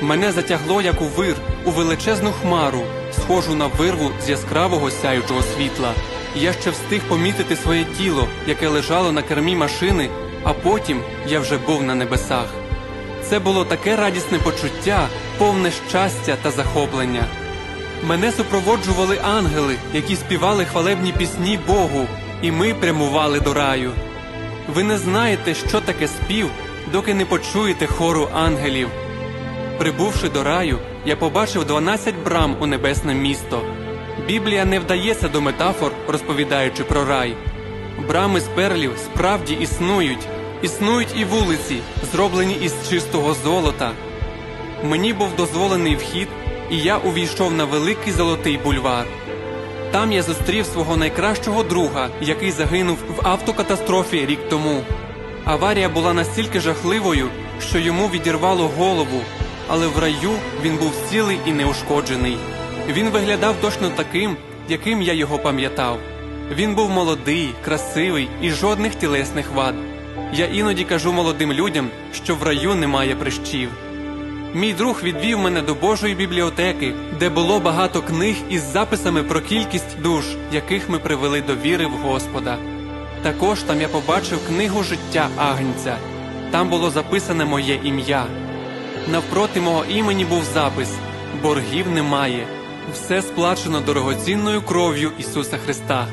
Мене затягло, як у вир, у величезну хмару, схожу на вирву з яскравого сяючого світла. Я ще встиг помітити своє тіло, яке лежало на кермі машини, а потім я вже був на небесах. Це було таке радісне почуття, повне щастя та захоплення. Мене супроводжували ангели, які співали хвалебні пісні Богу, і ми прямували до раю. Ви не знаєте, що таке спів, доки не почуєте хору ангелів. Прибувши до раю, я побачив 12 брам у небесне місто. Біблія не вдається до метафор, розповідаючи про рай. Брами з перлів справді існують, існують і вулиці, зроблені із чистого золота. Мені був дозволений вхід, і я увійшов на великий золотий бульвар. Там я зустрів свого найкращого друга, який загинув в автокатастрофі рік тому. Аварія була настільки жахливою, що йому відірвало голову, але в раю він був цілий і неушкоджений. Він виглядав точно таким, яким я його пам'ятав. Він був молодий, красивий і жодних тілесних вад. Я іноді кажу молодим людям, що в раю немає прищів. Мій друг відвів мене до Божої бібліотеки, де було багато книг із записами про кількість душ, яких ми привели до віри в Господа. Також там я побачив книгу життя Агнця. Там було записане моє ім'я. Навпроти мого імені був запис: боргів немає. Все сплачено дорогоцінною кров'ю Ісуса Христа.